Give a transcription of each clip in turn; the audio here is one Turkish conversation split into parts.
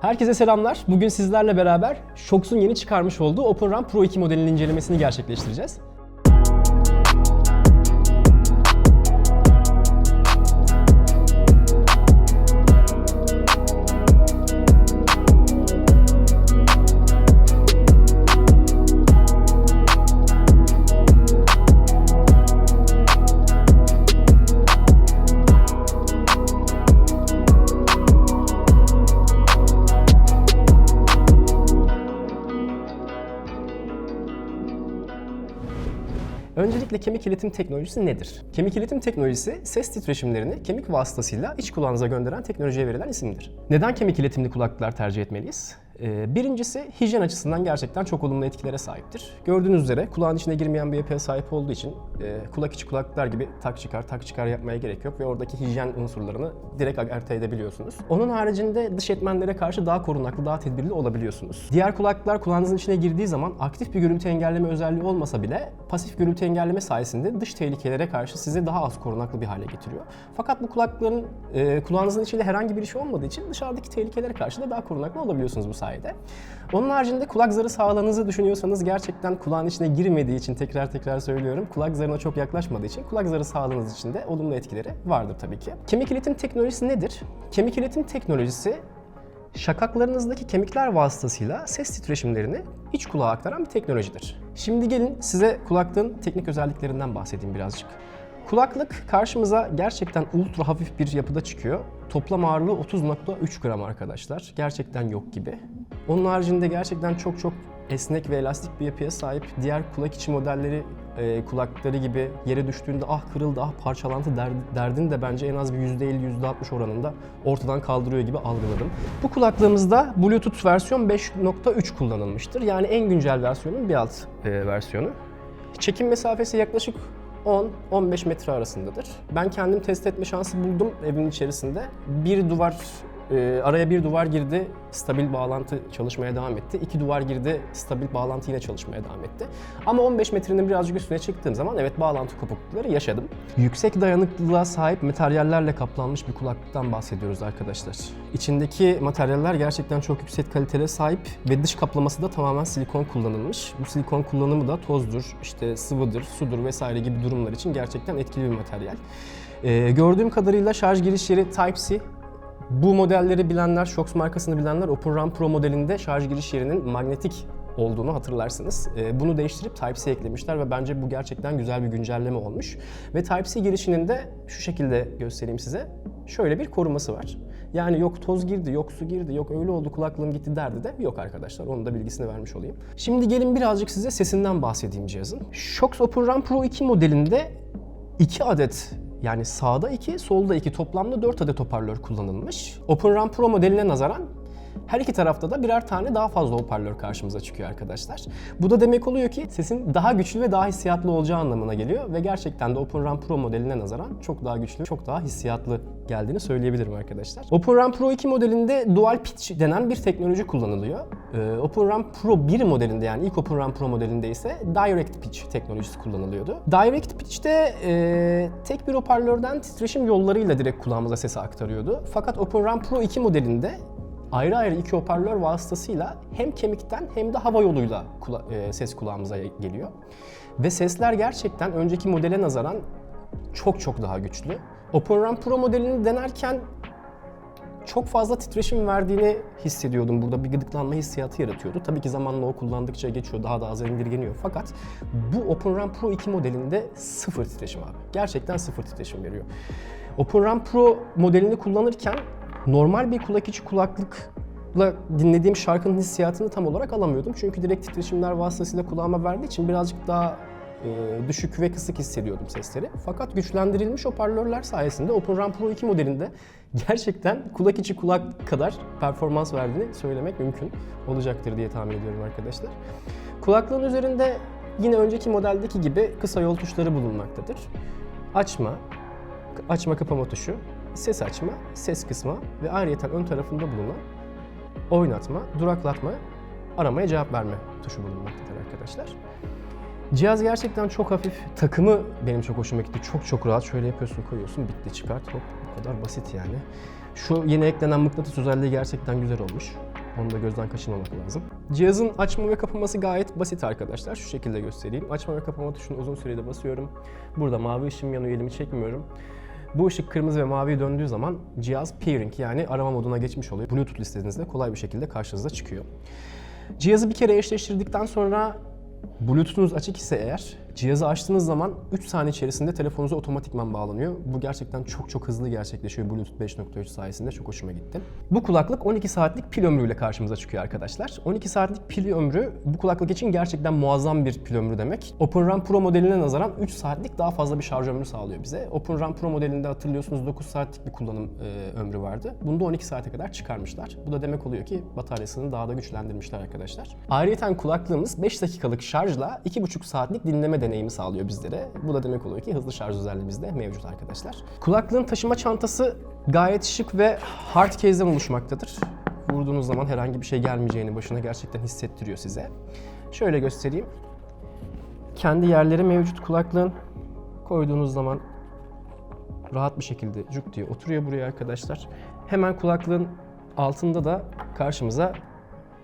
Herkese selamlar. Bugün sizlerle beraber Shox'un yeni çıkarmış olduğu OpenRun Pro 2 modelinin incelemesini gerçekleştireceğiz. Öncelikle kemik iletim teknolojisi nedir? Kemik iletim teknolojisi ses titreşimlerini kemik vasıtasıyla iç kulağınıza gönderen teknolojiye verilen isimdir. Neden kemik iletimli kulaklıklar tercih etmeliyiz? Ee, Birincisi hijyen açısından gerçekten çok olumlu etkilere sahiptir. Gördüğünüz üzere kulağın içine girmeyen bir yapıya sahip olduğu için e, kulak içi kulaklıklar gibi tak çıkar tak çıkar yapmaya gerek yok ve oradaki hijyen unsurlarını direkt agarte edebiliyorsunuz. Onun haricinde dış etmenlere karşı daha korunaklı, daha tedbirli olabiliyorsunuz. Diğer kulaklıklar kulağınızın içine girdiği zaman aktif bir gürültü engelleme özelliği olmasa bile pasif gürültü engelleme sayesinde dış tehlikelere karşı sizi daha az korunaklı bir hale getiriyor. Fakat bu kulaklıkların e, kulağınızın içinde herhangi bir şey olmadığı için dışarıdaki tehlikelere karşı da daha korunaklı olabiliyorsunuz bu sayede. Onun haricinde kulak zarı sağlığınızı düşünüyorsanız gerçekten kulağın içine girmediği için tekrar tekrar söylüyorum. Kulak zarına çok yaklaşmadığı için kulak zarı sağlığınız için de olumlu etkileri vardır tabii ki. Kemik iletim teknolojisi nedir? Kemik iletim teknolojisi şakaklarınızdaki kemikler vasıtasıyla ses titreşimlerini iç kulağa aktaran bir teknolojidir. Şimdi gelin size kulaklığın teknik özelliklerinden bahsedeyim birazcık. Kulaklık karşımıza gerçekten ultra hafif bir yapıda çıkıyor. Toplam ağırlığı 30.3 gram arkadaşlar. Gerçekten yok gibi. Onun haricinde gerçekten çok çok esnek ve elastik bir yapıya sahip. Diğer kulak içi modelleri e, kulakları gibi yere düştüğünde ah kırıldı, ah parçalandı der, derdini de bence en az bir %50, %60 oranında ortadan kaldırıyor gibi algıladım. Bu kulaklığımızda Bluetooth versiyon 5.3 kullanılmıştır. Yani en güncel versiyonun bir alt e, versiyonu. Çekim mesafesi yaklaşık 10-15 metre arasındadır. Ben kendim test etme şansı buldum evin içerisinde. Bir duvar e, araya bir duvar girdi, stabil bağlantı çalışmaya devam etti. İki duvar girdi, stabil bağlantı yine çalışmaya devam etti. Ama 15 metrenin birazcık üstüne çıktığım zaman evet bağlantı kopuklukları yaşadım. Yüksek dayanıklılığa sahip materyallerle kaplanmış bir kulaklıktan bahsediyoruz arkadaşlar. İçindeki materyaller gerçekten çok yüksek kaliteye sahip ve dış kaplaması da tamamen silikon kullanılmış. Bu silikon kullanımı da tozdur, işte sıvıdır, sudur vesaire gibi durumlar için gerçekten etkili bir materyal. Ee, gördüğüm kadarıyla şarj giriş yeri Type-C bu modelleri bilenler, Shox markasını bilenler OpenRun Pro modelinde şarj giriş yerinin magnetik olduğunu hatırlarsınız. Ee, Bunu değiştirip Type-C eklemişler ve bence bu gerçekten güzel bir güncelleme olmuş. Ve Type-C girişinin de şu şekilde göstereyim size. Şöyle bir koruması var. Yani yok toz girdi, yok su girdi, yok öyle oldu kulaklığım gitti derdi de yok arkadaşlar. Onun da bilgisini vermiş olayım. Şimdi gelin birazcık size sesinden bahsedeyim cihazın. Shox OpenRun Pro 2 modelinde 2 adet yani sağda 2, solda 2 toplamda 4 adet hoparlör kullanılmış. OpenRun Pro modeline nazaran her iki tarafta da birer tane daha fazla hoparlör karşımıza çıkıyor arkadaşlar. Bu da demek oluyor ki sesin daha güçlü ve daha hissiyatlı olacağı anlamına geliyor ve gerçekten de OpenRun Pro modeline nazaran çok daha güçlü, çok daha hissiyatlı geldiğini söyleyebilirim arkadaşlar. OpenRun Pro 2 modelinde dual pitch denen bir teknoloji kullanılıyor. Ee, OpenRun Pro 1 modelinde yani ilk OpenRun Pro modelinde ise direct pitch teknolojisi kullanılıyordu. Direct pitch'te e, tek bir hoparlörden titreşim yollarıyla direkt kulağımıza sesi aktarıyordu. Fakat OpenRun Pro 2 modelinde ayrı ayrı iki hoparlör vasıtasıyla hem kemikten hem de hava yoluyla kula- e, ses kulağımıza geliyor. Ve sesler gerçekten önceki modele nazaran çok çok daha güçlü. OpenRun Pro modelini denerken çok fazla titreşim verdiğini hissediyordum. Burada bir gıdıklanma hissiyatı yaratıyordu. Tabii ki zamanla o kullandıkça geçiyor, daha da az indirgeniyor. Fakat bu OpenRun Pro 2 modelinde sıfır titreşim abi. Gerçekten sıfır titreşim veriyor. OpenRun Pro modelini kullanırken normal bir kulak içi kulaklıkla dinlediğim şarkının hissiyatını tam olarak alamıyordum. Çünkü direkt titreşimler vasıtasıyla kulağıma verdiği için birazcık daha e, düşük ve kısık hissediyordum sesleri. Fakat güçlendirilmiş hoparlörler sayesinde OpenRun Pro 2 modelinde gerçekten kulak içi kulak kadar performans verdiğini söylemek mümkün olacaktır diye tahmin ediyorum arkadaşlar. Kulaklığın üzerinde yine önceki modeldeki gibi kısa yol tuşları bulunmaktadır. Açma, açma kapama tuşu, ses açma, ses kısma ve ayrıyeten ön tarafında bulunan oynatma, duraklatma, aramaya cevap verme tuşu bulunmaktadır arkadaşlar. Cihaz gerçekten çok hafif. Takımı benim çok hoşuma gitti. Çok çok rahat. Şöyle yapıyorsun, koyuyorsun, bitti çıkart. Hop bu kadar basit yani. Şu yeni eklenen mıknatıs özelliği gerçekten güzel olmuş. Onu da gözden kaçırmamak lazım. Cihazın açma ve kapanması gayet basit arkadaşlar. Şu şekilde göstereyim. Açma ve kapama tuşunu uzun sürede basıyorum. Burada mavi ışığım yanıyor, elimi çekmiyorum. Bu ışık kırmızı ve maviye döndüğü zaman cihaz peering yani arama moduna geçmiş oluyor. Bluetooth listenizde kolay bir şekilde karşınıza çıkıyor. Cihazı bir kere eşleştirdikten sonra Bluetooth'unuz açık ise eğer cihazı açtığınız zaman 3 saniye içerisinde telefonunuza otomatikman bağlanıyor. Bu gerçekten çok çok hızlı gerçekleşiyor Bluetooth 5.3 sayesinde. Çok hoşuma gitti. Bu kulaklık 12 saatlik pil ömrüyle karşımıza çıkıyor arkadaşlar. 12 saatlik pil ömrü bu kulaklık için gerçekten muazzam bir pil ömrü demek. OpenRun Pro modeline nazaran 3 saatlik daha fazla bir şarj ömrü sağlıyor bize. OpenRun Pro modelinde hatırlıyorsunuz 9 saatlik bir kullanım e, ömrü vardı. Bunu da 12 saate kadar çıkarmışlar. Bu da demek oluyor ki bataryasını daha da güçlendirmişler arkadaşlar. Ayrıca kulaklığımız 5 dakikalık şarjla 2,5 saatlik dinleme deneyimi sağlıyor bizlere. Bu da demek oluyor ki hızlı şarj özelliği bizde mevcut arkadaşlar. Kulaklığın taşıma çantası gayet şık ve hard case'den oluşmaktadır. Vurduğunuz zaman herhangi bir şey gelmeyeceğini başına gerçekten hissettiriyor size. Şöyle göstereyim. Kendi yerleri mevcut kulaklığın. Koyduğunuz zaman rahat bir şekilde cuk diye oturuyor buraya arkadaşlar. Hemen kulaklığın altında da karşımıza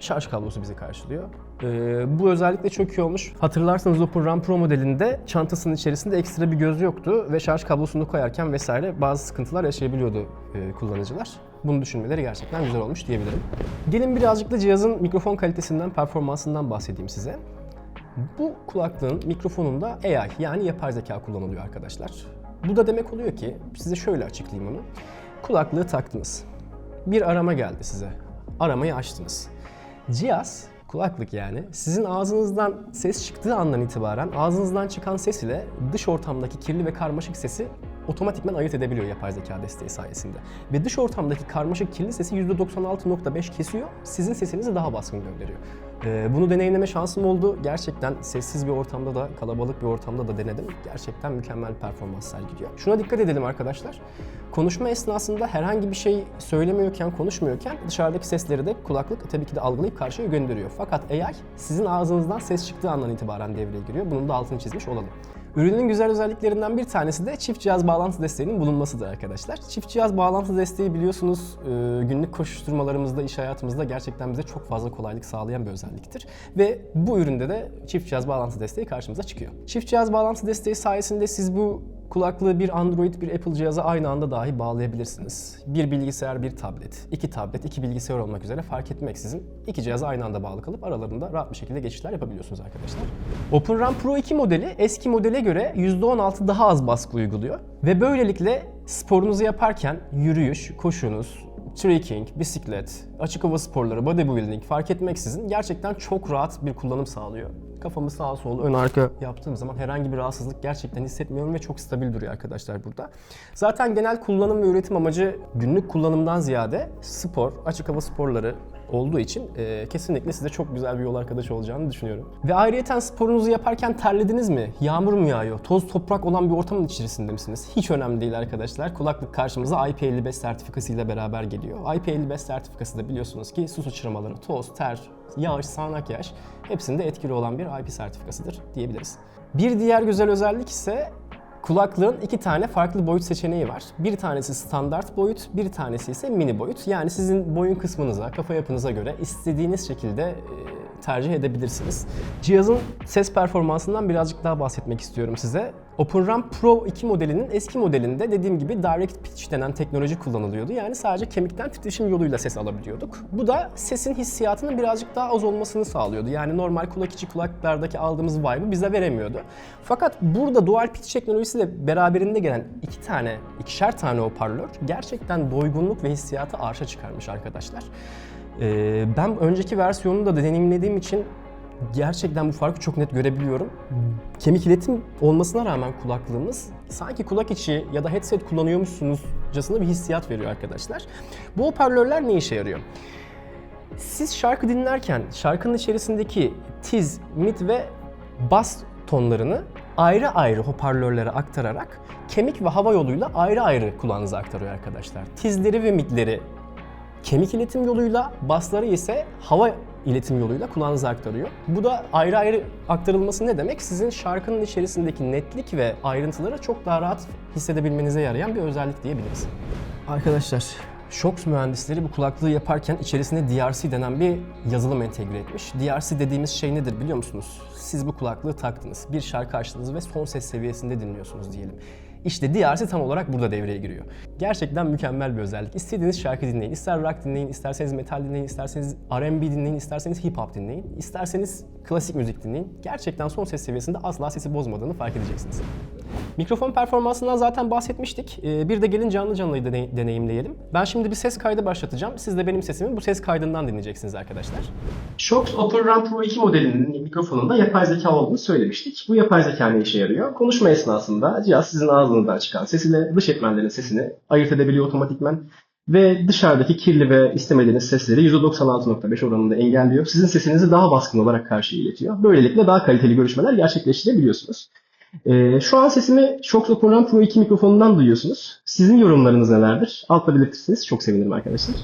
şarj kablosu bizi karşılıyor. Ee, bu özellikle çok iyi olmuş. Hatırlarsanız OpenRun Pro modelinde çantasının içerisinde ekstra bir göz yoktu ve şarj kablosunu koyarken vesaire bazı sıkıntılar yaşayabiliyordu e, kullanıcılar. Bunu düşünmeleri gerçekten güzel olmuş diyebilirim. Gelin birazcık da cihazın mikrofon kalitesinden, performansından bahsedeyim size. Bu kulaklığın mikrofonunda AI yani yapay zeka kullanılıyor arkadaşlar. Bu da demek oluyor ki size şöyle açıklayayım onu. Kulaklığı taktınız. Bir arama geldi size. Aramayı açtınız. Cihaz, kulaklık yani, sizin ağzınızdan ses çıktığı andan itibaren ağzınızdan çıkan ses ile dış ortamdaki kirli ve karmaşık sesi otomatikman ayırt edebiliyor yapay zeka desteği sayesinde. Ve dış ortamdaki karmaşık kirli sesi %96.5 kesiyor, sizin sesinizi daha baskın gönderiyor. Ee, bunu deneyimleme şansım oldu. Gerçekten sessiz bir ortamda da, kalabalık bir ortamda da denedim. Gerçekten mükemmel performans sergiliyor. Şuna dikkat edelim arkadaşlar. Konuşma esnasında herhangi bir şey söylemiyorken, konuşmuyorken dışarıdaki sesleri de kulaklık tabii ki de algılayıp karşıya gönderiyor. Fakat AI sizin ağzınızdan ses çıktığı andan itibaren devreye giriyor. Bunun da altını çizmiş olalım. Ürünün güzel özelliklerinden bir tanesi de çift cihaz bağlantı desteğinin bulunmasıdır arkadaşlar. Çift cihaz bağlantı desteği biliyorsunuz e, günlük koşuşturmalarımızda, iş hayatımızda gerçekten bize çok fazla kolaylık sağlayan bir özelliktir. Ve bu üründe de çift cihaz bağlantı desteği karşımıza çıkıyor. Çift cihaz bağlantı desteği sayesinde siz bu kulaklığı bir Android, bir Apple cihaza aynı anda dahi bağlayabilirsiniz. Bir bilgisayar, bir tablet, iki tablet, iki bilgisayar olmak üzere fark etmeksizin iki cihaza aynı anda bağlı kalıp aralarında rahat bir şekilde geçişler yapabiliyorsunuz arkadaşlar. OpenRun Pro 2 modeli eski modele göre %16 daha az baskı uyguluyor ve böylelikle sporunuzu yaparken yürüyüş, koşunuz, trekking, bisiklet, açık hava sporları, bodybuilding fark etmeksizin gerçekten çok rahat bir kullanım sağlıyor. Kafamı sağa sola ön arka yaptığım zaman herhangi bir rahatsızlık gerçekten hissetmiyorum ve çok stabil duruyor arkadaşlar burada. Zaten genel kullanım ve üretim amacı günlük kullanımdan ziyade spor, açık hava sporları olduğu için e, kesinlikle size çok güzel bir yol arkadaşı olacağını düşünüyorum. Ve ayrıyeten sporunuzu yaparken terlediniz mi? Yağmur mu yağıyor? Toz toprak olan bir ortamın içerisinde misiniz? Hiç önemli değil arkadaşlar. Kulaklık karşımıza IP55 sertifikası ile beraber geliyor. IP55 sertifikası da biliyorsunuz ki su sıçramaları, toz, ter, yağış, sağanak yağış hepsinde etkili olan bir IP sertifikasıdır diyebiliriz. Bir diğer güzel özellik ise Kulaklığın iki tane farklı boyut seçeneği var. Bir tanesi standart boyut, bir tanesi ise mini boyut. Yani sizin boyun kısmınıza, kafa yapınıza göre istediğiniz şekilde e, tercih edebilirsiniz. Cihazın ses performansından birazcık daha bahsetmek istiyorum size. OpenRun Pro 2 modelinin eski modelinde dediğim gibi Direct Pitch denen teknoloji kullanılıyordu. Yani sadece kemikten titreşim yoluyla ses alabiliyorduk. Bu da sesin hissiyatının birazcık daha az olmasını sağlıyordu. Yani normal kulak içi kulaklardaki aldığımız vibe'ı bize veremiyordu. Fakat burada Dual Pitch teknolojisiyle beraberinde gelen iki tane, ikişer tane hoparlör gerçekten doygunluk ve hissiyatı arşa çıkarmış arkadaşlar. Ee, ben önceki versiyonunu da deneyimlediğim için gerçekten bu farkı çok net görebiliyorum. Kemik iletim olmasına rağmen kulaklığımız sanki kulak içi ya da headset kullanıyormuşsunuzcasına bir hissiyat veriyor arkadaşlar. Bu hoparlörler ne işe yarıyor? Siz şarkı dinlerken şarkının içerisindeki tiz, mid ve bas tonlarını ayrı ayrı hoparlörlere aktararak kemik ve hava yoluyla ayrı ayrı kulağınıza aktarıyor arkadaşlar. Tizleri ve midleri kemik iletim yoluyla, basları ise hava iletim yoluyla kulağınıza aktarıyor. Bu da ayrı ayrı aktarılması ne demek? Sizin şarkının içerisindeki netlik ve ayrıntıları çok daha rahat hissedebilmenize yarayan bir özellik diyebiliriz. Arkadaşlar Shox mühendisleri bu kulaklığı yaparken içerisine DRC denen bir yazılım entegre etmiş. DRC dediğimiz şey nedir biliyor musunuz? Siz bu kulaklığı taktınız, bir şarkı açtınız ve son ses seviyesinde dinliyorsunuz diyelim. İşte DRC tam olarak burada devreye giriyor. Gerçekten mükemmel bir özellik. İstediğiniz şarkı dinleyin. İster rock dinleyin, isterseniz metal dinleyin, isterseniz R&B dinleyin, isterseniz hip hop dinleyin, isterseniz klasik müzik dinleyin. Gerçekten son ses seviyesinde asla sesi bozmadığını fark edeceksiniz. Mikrofon performansından zaten bahsetmiştik. Ee, Bir de gelin canlı deney- deneyimleyelim. Ben şimdi bir ses kaydı başlatacağım. Siz de benim sesimi bu ses kaydından dinleyeceksiniz arkadaşlar. Shox Opera Pro 2 modelinin mikrofonunda yapay zeka olduğunu söylemiştik. Bu yapay zeka ne işe yarıyor? Konuşma esnasında cihaz sizin ağzınızdan çıkan ses ile dış etmenlerin sesini ayırt edebiliyor otomatikman ve dışarıdaki kirli ve istemediğiniz sesleri %96.5 oranında engelliyor. Sizin sesinizi daha baskın olarak karşıya iletiyor. Böylelikle daha kaliteli görüşmeler gerçekleştirebiliyorsunuz. Ee, şu an sesimi Shox Opera Pro 2 mikrofonundan duyuyorsunuz. Sizin yorumlarınız nelerdir? Altta belirtirseniz çok sevinirim arkadaşlar.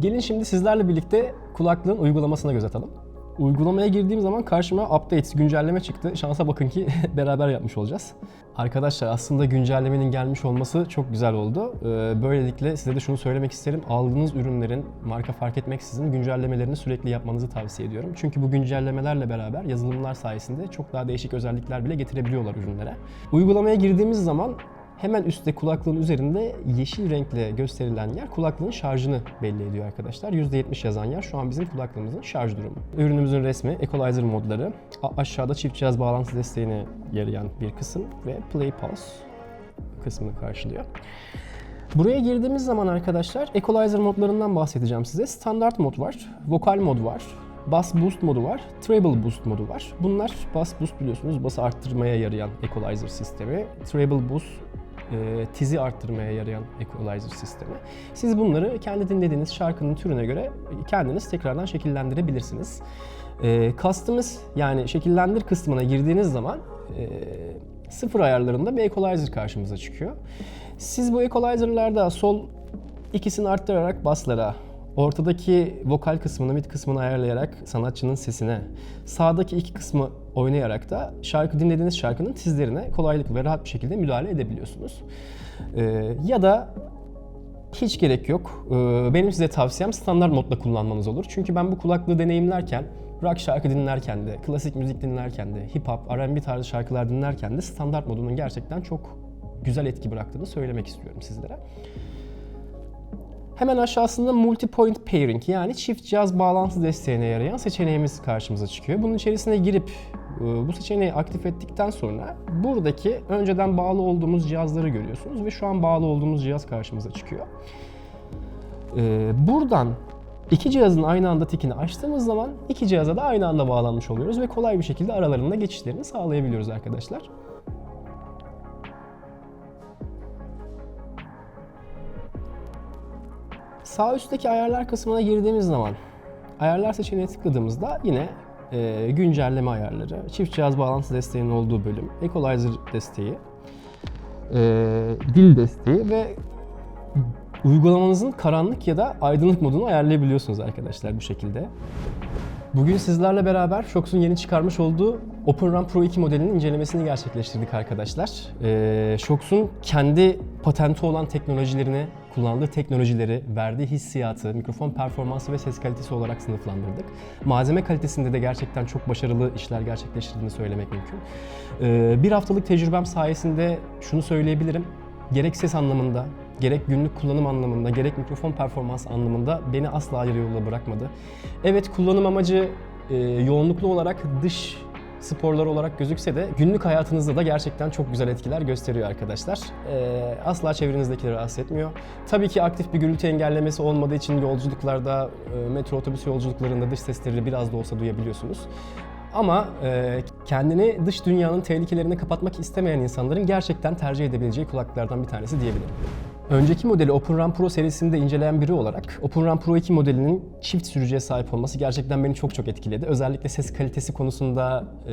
Gelin şimdi sizlerle birlikte kulaklığın uygulamasına göz atalım. Uygulamaya girdiğim zaman karşıma update, güncelleme çıktı. Şansa bakın ki beraber yapmış olacağız. Arkadaşlar aslında güncellemenin gelmiş olması çok güzel oldu. Ee, Böylelikle size de şunu söylemek isterim. Aldığınız ürünlerin marka fark etmeksizin güncellemelerini sürekli yapmanızı tavsiye ediyorum. Çünkü bu güncellemelerle beraber yazılımlar sayesinde çok daha değişik özellikler bile getirebiliyorlar ürünlere. Uygulamaya girdiğimiz zaman Hemen üstte kulaklığın üzerinde yeşil renkle gösterilen yer kulaklığın şarjını belli ediyor arkadaşlar. %70 yazan yer şu an bizim kulaklığımızın şarj durumu. Ürünümüzün resmi, equalizer modları, aşağıda çift cihaz bağlantı desteğine yarayan bir kısım ve play pause kısmını karşılıyor. Buraya girdiğimiz zaman arkadaşlar equalizer modlarından bahsedeceğim size. Standart mod var, vokal mod var, bass boost modu var, treble boost modu var. Bunlar bass boost biliyorsunuz bası arttırmaya yarayan equalizer sistemi. Treble boost e, tizi arttırmaya yarayan equalizer sistemi. Siz bunları kendi dinlediğiniz şarkının türüne göre kendiniz tekrardan şekillendirebilirsiniz. E, customize yani şekillendir kısmına girdiğiniz zaman e, sıfır ayarlarında bir equalizer karşımıza çıkıyor. Siz bu equalizer'larda sol ikisini arttırarak baslara, ortadaki vokal kısmını, mid kısmını ayarlayarak sanatçının sesine, sağdaki iki kısmı oynayarak da şarkı dinlediğiniz şarkının tizlerine kolaylıkla ve rahat bir şekilde müdahale edebiliyorsunuz. Ee, ya da hiç gerek yok. Ee, benim size tavsiyem standart modda kullanmanız olur. Çünkü ben bu kulaklığı deneyimlerken, rock şarkı dinlerken de, klasik müzik dinlerken de, hip hop, R&B tarzı şarkılar dinlerken de standart modunun gerçekten çok güzel etki bıraktığını söylemek istiyorum sizlere. Hemen aşağısında multi-point pairing yani çift cihaz bağlantı desteğine yarayan seçeneğimiz karşımıza çıkıyor. Bunun içerisine girip e, bu seçeneği aktif ettikten sonra buradaki önceden bağlı olduğumuz cihazları görüyorsunuz ve şu an bağlı olduğumuz cihaz karşımıza çıkıyor. E, Buradan iki cihazın aynı anda tikini açtığımız zaman iki cihaza da aynı anda bağlanmış oluyoruz ve kolay bir şekilde aralarında geçişlerini sağlayabiliyoruz arkadaşlar. Sağ üstteki ayarlar kısmına girdiğimiz zaman ayarlar seçeneğine tıkladığımızda yine e, güncelleme ayarları, çift cihaz bağlantı desteğinin olduğu bölüm, equalizer desteği, e, dil desteği ve uygulamanızın karanlık ya da aydınlık modunu ayarlayabiliyorsunuz arkadaşlar bu şekilde. Bugün sizlerle beraber Shox'un yeni çıkarmış olduğu OpenRun Pro 2 modelinin incelemesini gerçekleştirdik arkadaşlar. Ee, Shox'un kendi patenti olan teknolojilerini, kullandığı teknolojileri, verdiği hissiyatı, mikrofon performansı ve ses kalitesi olarak sınıflandırdık. Malzeme kalitesinde de gerçekten çok başarılı işler gerçekleştirdiğini söylemek mümkün. Ee, bir haftalık tecrübem sayesinde şunu söyleyebilirim. Gerek ses anlamında, gerek günlük kullanım anlamında, gerek mikrofon performans anlamında beni asla yarı yolda bırakmadı. Evet kullanım amacı e, yoğunluklu olarak dış sporlar olarak gözükse de günlük hayatınızda da gerçekten çok güzel etkiler gösteriyor arkadaşlar. E, asla çevrenizdekileri rahatsız etmiyor. Tabii ki aktif bir gürültü engellemesi olmadığı için yolculuklarda, e, metro otobüs yolculuklarında dış sesleri biraz da olsa duyabiliyorsunuz. Ama e, kendini dış dünyanın tehlikelerine kapatmak istemeyen insanların gerçekten tercih edebileceği kulaklıklardan bir tanesi diyebilirim. Önceki modeli OpenRun Pro serisinde inceleyen biri olarak OpenRun Pro 2 modelinin çift sürücüye sahip olması gerçekten beni çok çok etkiledi. Özellikle ses kalitesi konusunda e,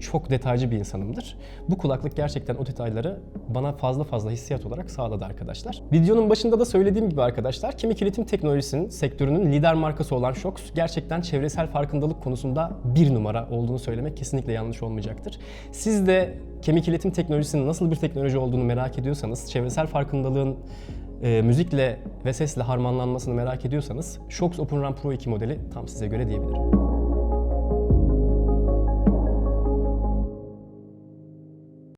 çok detaycı bir insanımdır. Bu kulaklık gerçekten o detayları bana fazla fazla hissiyat olarak sağladı arkadaşlar. Videonun başında da söylediğim gibi arkadaşlar, kemik iletim teknolojisinin sektörünün lider markası olan Shox gerçekten çevresel farkındalık konusunda bir numara olduğunu söylemek kesinlikle yanlış olmayacaktır. Siz de kemik iletim teknolojisinin nasıl bir teknoloji olduğunu merak ediyorsanız, çevresel farkındalığın e, müzikle ve sesle harmanlanmasını merak ediyorsanız Shox Open Run Pro 2 modeli tam size göre diyebilirim.